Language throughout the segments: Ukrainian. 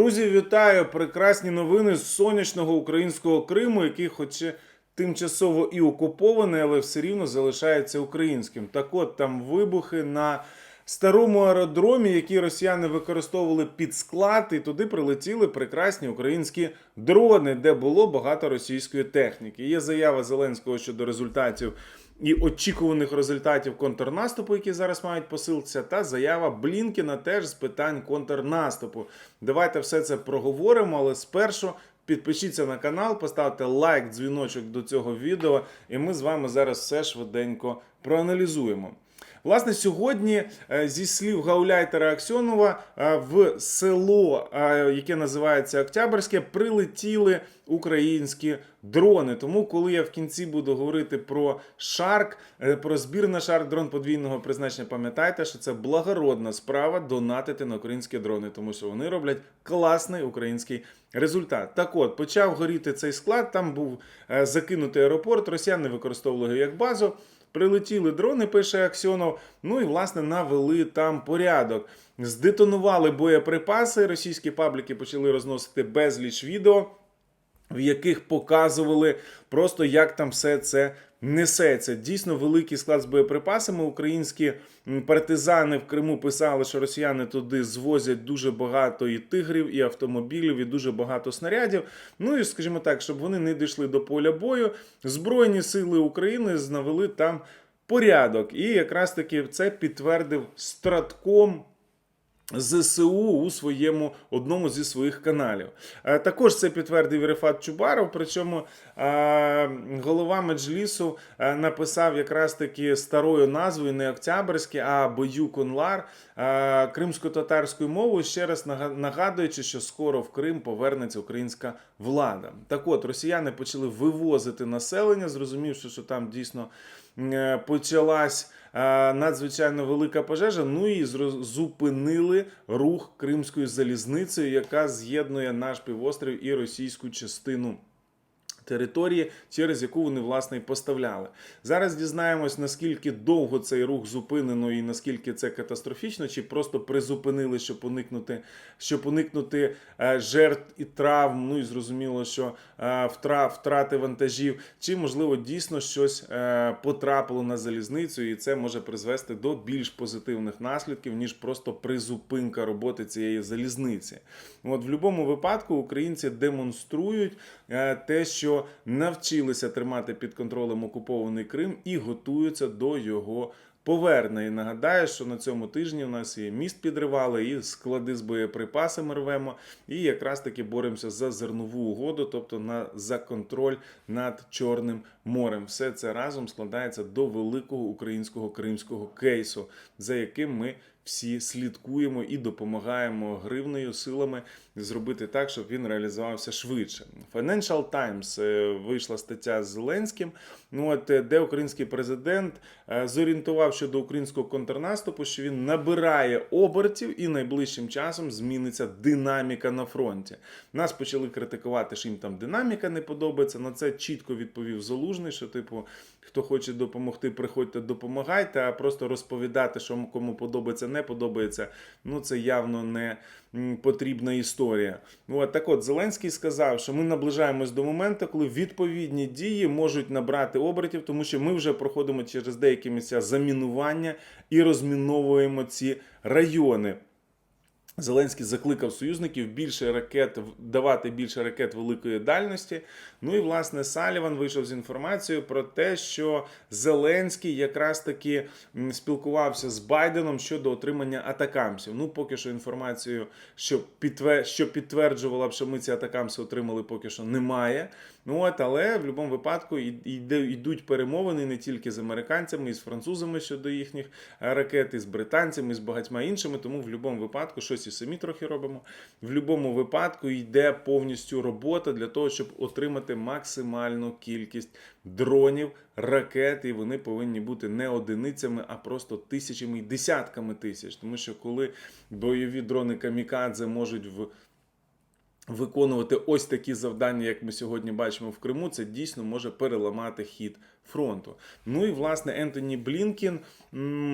Друзі, вітаю! Прекрасні новини з сонячного українського Криму, який, хоч тимчасово і окупований, але все рівно залишається українським. Так от там вибухи на старому аеродромі, які росіяни використовували під склад, і туди прилетіли прекрасні українські дрони, де було багато російської техніки. Є заява Зеленського щодо результатів. І очікуваних результатів контрнаступу, які зараз мають посилитися, та заява Блінкіна теж з питань контрнаступу. Давайте все це проговоримо, але спершу підпишіться на канал, поставте лайк, дзвіночок до цього відео, і ми з вами зараз все швиденько проаналізуємо. Власне, сьогодні, е, зі слів Гауляйтера Аксьонова, е, в село, е, яке називається Октябрьське, прилетіли українські дрони. Тому, коли я в кінці буду говорити про Шарк, про збір на Шарк дрон подвійного призначення, пам'ятайте, що це благородна справа донатити на українські дрони, тому що вони роблять класний український результат. Так от, почав горіти цей склад, там був закинутий аеропорт, росіяни використовували його як базу. Прилетіли дрони, пише Аксьонов. Ну і власне навели там порядок. Здетонували боєприпаси. Російські пабліки почали розносити безліч відео, в яких показували просто як там все це несеться. Дійсно великий склад з боєприпасами. Українські партизани в Криму писали, що росіяни туди звозять дуже багато і тигрів, і автомобілів, і дуже багато снарядів. Ну і скажімо так, щоб вони не дійшли до поля бою. Збройні сили України навели там порядок. І якраз таки це підтвердив стратком. ЗСУ у своєму одному зі своїх каналів. Е, Також це підтвердив Рефат Чубаров. Причому е, голова меджлісу е, написав якраз таки старою назвою не Октябрьське, а Боюконлар кримсько-татарською мовою, ще раз нага- нагадуючи, що скоро в Крим повернеться українська влада. Так от росіяни почали вивозити населення, зрозумівши, що там дійсно почалась надзвичайно велика пожежа. Ну і зупинили рух Кримською залізницею, яка з'єднує наш півострів і російську частину. Території, через яку вони власне і поставляли. Зараз дізнаємось, наскільки довго цей рух зупинено і наскільки це катастрофічно, чи просто призупинили, щоб уникнути, щоб уникнути е, жертв і травм. Ну і зрозуміло, що е, втра, втрати вантажів, чи можливо дійсно щось е, потрапило на залізницю, і це може призвести до більш позитивних наслідків, ніж просто призупинка роботи цієї залізниці. От в будь-якому випадку українці демонструють те, що навчилися тримати під контролем окупований Крим і готуються до його повернення. Нагадаю, що на цьому тижні у нас і міст підривали, і склади з боєприпасами рвемо, і якраз таки боремося за зернову угоду, тобто на за контроль над Чорним морем. Все це разом складається до великого українського кримського кейсу, за яким ми всі слідкуємо і допомагаємо гривнею силами зробити так, щоб він реалізувався швидше. Financial Times е, вийшла стаття з Зеленським. Ну от е, де український президент е, зорієнтував щодо українського контрнаступу, що він набирає обертів і найближчим часом зміниться динаміка на фронті. Нас почали критикувати, що їм там динаміка не подобається. На це чітко відповів Залужний, що типу, хто хоче допомогти, приходьте, допомагайте, а просто розповідати, що кому подобається, не подобається. Ну це явно не потрібна історія. От так от Зеленський сказав, що ми наближаємось до моменту, коли відповідні дії можуть набрати обертів, тому що ми вже проходимо через деякі місця замінування і розміновуємо ці райони. Зеленський закликав союзників більше ракет давати більше ракет великої дальності. Ну і власне Саліван вийшов з інформацією про те, що Зеленський якраз таки спілкувався з Байденом щодо отримання атакамсів. Ну, поки що інформацію, що підтвер... що підтверджувала б, що ми ці атакамси отримали, поки що немає. Ну от, але в будь-якому випадку йдуть перемовини не тільки з американцями, і з французами щодо їхніх е, ракет, і з британцями, і з багатьма іншими. Тому в будь-якому випадку щось і самі трохи робимо. В будь-якому випадку йде повністю робота для того, щоб отримати максимальну кількість дронів, ракет, і вони повинні бути не одиницями, а просто тисячами і десятками тисяч. Тому що коли бойові дрони камікадзе можуть в виконувати ось такі завдання, як ми сьогодні бачимо в Криму, це дійсно може переламати хід фронту. Ну і власне Ентоні Блінкін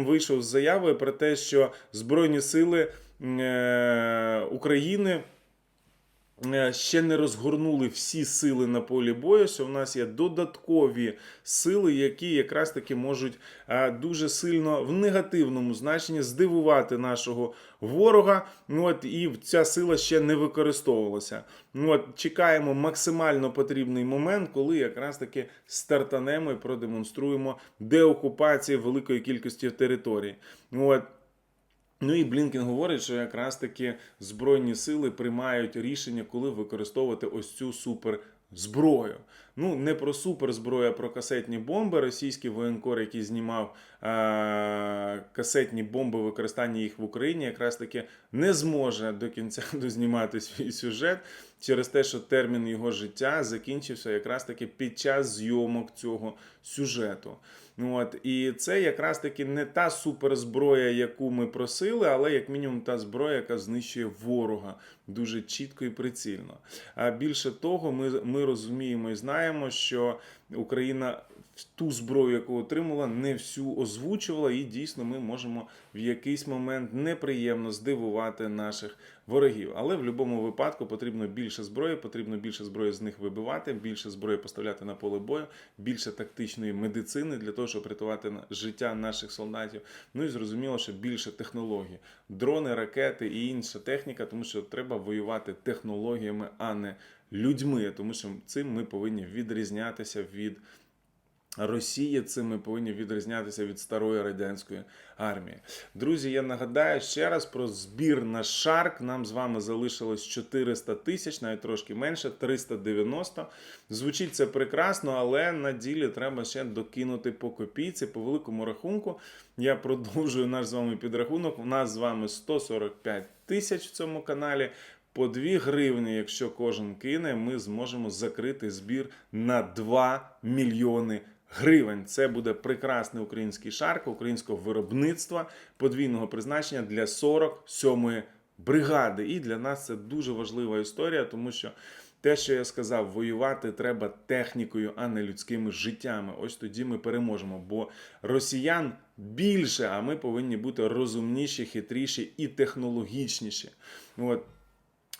вийшов з заявою про те, що Збройні сили е, України. Е, ще не розгорнули всі сили на полі бою, що в нас є додаткові сили, які якраз таки можуть е, дуже сильно в негативному значенні здивувати нашого ворога. Ну от і ця сила ще не використовувалася. Ну от чекаємо максимально потрібний момент, коли якраз таки стартанемо і продемонструємо деокупацію великої кількості територій. Ну от Ну і Блінкен говорить, що якраз таки збройні сили приймають рішення, коли використовувати ось цю суперзброю. Ну, не про суперзброю, а про касетні бомби. Російський воєнкор, який знімав е- касетні бомби, використання їх в Україні, якраз таки не зможе до кінця дознімати свій сюжет через те, що термін його життя закінчився якраз таки під час зйомок цього сюжету. От, і це якраз таки не та суперзброя, яку ми просили, але як мінімум та зброя, яка знищує ворога дуже чітко і прицільно. А більше того, ми, ми розуміємо і знаємо, що Україна ту зброю, яку отримала, не всю озвучувала, і дійсно ми можемо в якийсь момент неприємно здивувати наших ворогів. Але в будь-якому випадку потрібно більше зброї, потрібно більше зброї з них вибивати, більше зброї поставляти на поле бою, більше тактичної медицини для того, щоб рятувати життя наших солдатів. Ну і зрозуміло, що більше технологій, дрони, ракети і інша техніка, тому що треба воювати технологіями, а не людьми, тому що цим ми повинні відрізнятися від. Росії цим ми повинні відрізнятися від старої радянської армії. Друзі, я нагадаю ще раз про збір на Шарк. Нам з вами залишилось 400 тисяч, навіть трошки менше, 390. Звучить це прекрасно, але на ділі треба ще докинути по копійці, по великому рахунку. Я продовжую наш з вами підрахунок. У нас з вами 145 тисяч в цьому каналі. По 2 гривні, якщо кожен кине, ми зможемо закрити збір на 2 мільйони гривень. Це буде прекрасний український шарк українського виробництва подвійного призначення для 47-ї бригади. І для нас це дуже важлива історія, тому що. Те, що я сказав, воювати треба технікою, а не людськими життями. Ось тоді ми переможемо. Бо росіян більше, а ми повинні бути розумніші, хитріші і технологічніші. От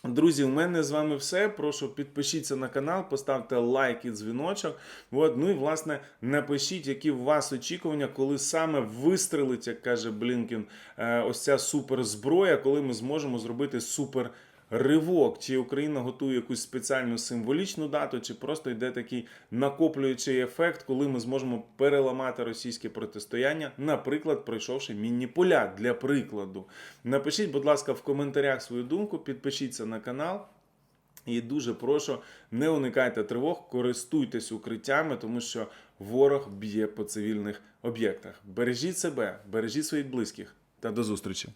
Друзі, у мене з вами все. Прошу підпишіться на канал, поставте лайк і дзвіночок. От, ну і власне напишіть, які у вас очікування, коли саме вистрелить, як каже Блінкін, е, ось ця суперзброя, коли ми зможемо зробити супер. Ривок, чи Україна готує якусь спеціальну символічну дату, чи просто йде такий накоплюючий ефект, коли ми зможемо переламати російське протистояння, наприклад, пройшовши мінні поля для прикладу. Напишіть, будь ласка, в коментарях свою думку, підпишіться на канал. І дуже прошу, не уникайте тривог, користуйтесь укриттями, тому що ворог б'є по цивільних об'єктах. Бережіть себе, бережіть своїх близьких та до зустрічі.